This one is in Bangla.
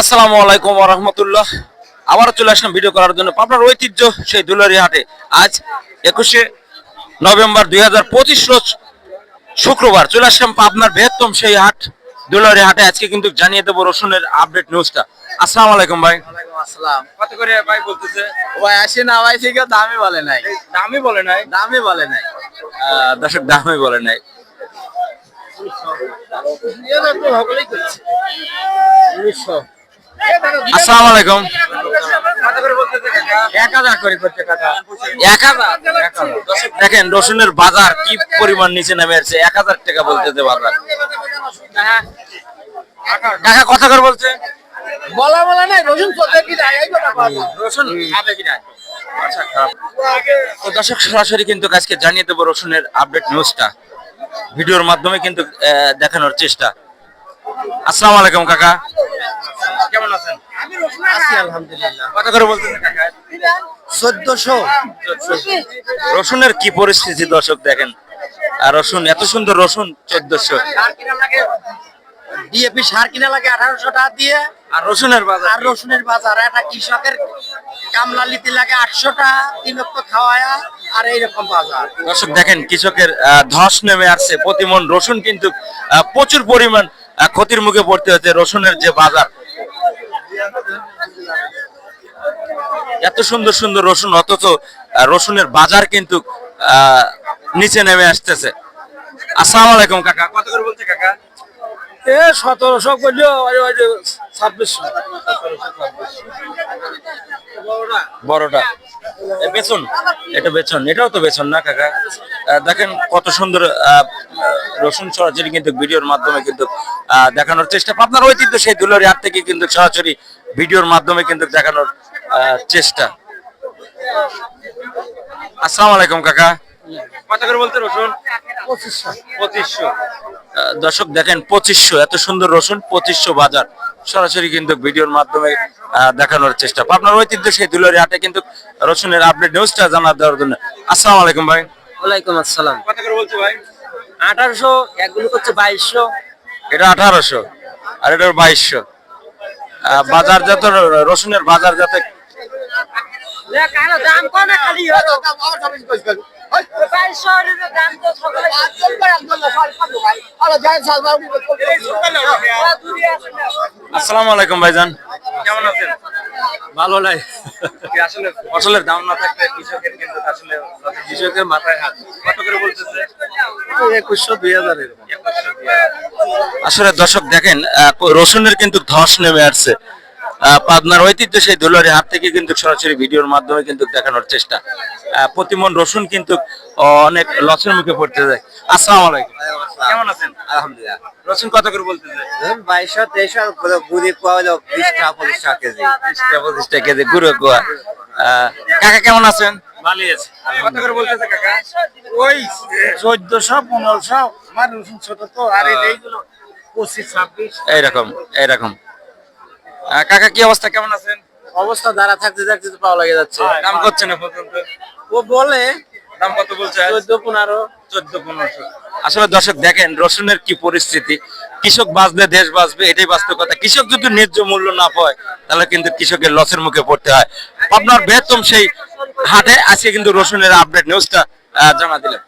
আসসালামু আলাইকুম রহমতুল্লাহ। আবার চলে আসলাম ভিডিও করার জন্য। পাবনার ঐতিহ্য সেই দুলারি হাটে আজ একুশে নভেম্বর দুই হাজার পঁচিশ রোজ শুক্রবার চলে আসলাম পাবনার বৃহত্তম সেই হাট দুলারি হাটে আজকে কিন্তু জানিয়ে দেবো রসুনের আপডেট নিউজটা আসসালামু আলাইকুম ভাই। আসসালাম। কত করে ভাই বলতেছে? ভাই আসি না ভাই ঠিক দামই বলে নাই। দামই বলে নাই? দামই বলে নাই। দর্শক দামই বলে নাই। আসসালামু আলাইকুম এক দর্শক দেখেন রসুনের বাজার কি পরিমাণ নিচে নেমে আসছে এক হাজার টাকা বলতেছে বাজার। কাকা কথা করে বলছে। বলা বলা নাই রসুন রসুন আচ্ছা তো দর্শক সরাসরি কিন্তু আজকে জানিয়ে দেবো রসুনের আপডেট নিউজটা ভিডিওর মাধ্যমে কিন্তু দেখানোর চেষ্টা। আসসালামু আলাইকুম কাকা। কেমন আছেন? আছি আলহামদুলিল্লাহ। কথা করে বলতেছেন কাকা? চোদ্দশো। রসুনের কি পরিস্থিতি দর্শক দেখেন? আর রসুন এত সুন্দর রসুন চোদ্দশো। সার কিনা লাগে? ডিএপি সার কিনা লাগে আঠারোশো টাকা দিয়ে। আর রসুনের বাজার? আর রসুনের বাজার একটা কৃষকের কামলা নিতে লাগে আটশো টাকা তিন লক্ষ খাওয়ায় আর এইরকম বাজার। দর্শক দেখেন কৃষকের আহ, ধস নেমে আসছে। প্রতিমন রসুন কিন্তু আহ, প্রচুর পরিমাণ ক্ষতির মুখে পড়তে হচ্ছে রসুনের যে বাজার। এত সুন্দর সুন্দর রসুন অথচ রসুনের বাজার কিন্তু আহ, নিচে নেমে আসতেছে। আসসালাম আলাইকুম কাকা। কত করে বলছে কাকা? এ সতেরোশো করলেও ছাব্বিশশো। বড়টা? বেচন? এটা বেচন। এটাও তো বেচন না কাকা? দেখেন কত সুন্দর আহ, রসুন সরাসরি কিন্তু ভিডিওর মাধ্যমে কিন্তু দেখানোর চেষ্টা। আপনার ঐতিহ্য সেই দুলারি হাত থেকে কিন্তু সরাসরি ভিডিওর মাধ্যমে কিন্তু দেখানোর আহ, চেষ্টা। আসসালামু আলাইকুম কাকা। কত করে বলতে রসুন? পঁচিশশো। পঁচিশশো। দর্শক দেখেন পঁচিশশো এত সুন্দর রসুন পঁচিশশো বাজার। সরাসরি কিন্তু ভিডিওর মাধ্যমে দেখানোর চেষ্টা আপনার ঐতিহ্য সেই দুলারি হাটে কিন্তু রসুনের আপডেট নিউজটা জানা দেওয়ার জন্য। আসসালামু আলাইকুম ভাই। ওয়ালাইকুম আসসালাম। কত করে বলছো ভাই? আঠারোশো একগুলো করছে বাইশশো। এটা আঠারোশো আর এটা বাইশশো। বাজার যত রসুনের বাজার যাতে দাম আসসালামু আলাইকুম ভাইজান। কেমন আছেন? ভালো নাই। আসলে ফসলের দাম না থাকলে কৃষকের কিন্তু আসলে কৃষকের মাথায় হাত। কত করে বলতেছে? একুশশো দুই হাজার আসলে দর্শক দেখেন রসুনের কিন্তু ধস নেমে আসছে। আহ, পাবনার ঐতিহ্য সেই দুলারি হাত থেকে কিন্তু সরাসরি ভিডিওর মাধ্যমে কিন্তু দেখানোর চেষ্টা। প্রতিমন রসুন কিন্তু অনেক লসের মুখে পড়তে যায়। আসসালামু আলাইকুম। কেমন আছেন? আলহামদুলিল্লাহ। রসুন কত করে বলতেছে বাইশশো তেইশশো গুড়ি পাওয়া হলো বিশ টাকা পঁচিশ টাকা কেজি। বিশ টাকা, পঁচিশ টাকা কেজি গুঁড়ো গোয়া কাকা কেমন আছেন? ভালো আছে। কত করে বলতেছে কাকা? ওই চোদ্দশো পনেরোশো আমার রসুন ছোট তো আর এইগুলো পঁচিশ ছাব্বিশ। এইরকম কাকা কি অবস্থা? কেমন আছেন? অবস্থা দ্বারা থাকতে থাকতে তো পাওয়া লাগে যাচ্ছে। দাম করছে না পর্যন্ত? ও বলে দাম কত বলছে? চোদ্দ পনেরো। চোদ্দ পনেরোশো। আসলে দর্শক, দেখেন রসুনের কি পরিস্থিতি। কৃষক বাঁচবে দেশ বাঁচবে, এটাই বাস্তবতা কৃষক যদি ন্যায্য মূল্য না পায়, তাহলে কিন্তু কৃষকের লসের মুখে পড়তে হয়। আপনার বৃহত্তম সেই হাটে, আজকে কিন্তু রসুনের আপডেট নিউজটা জানা দিলেন।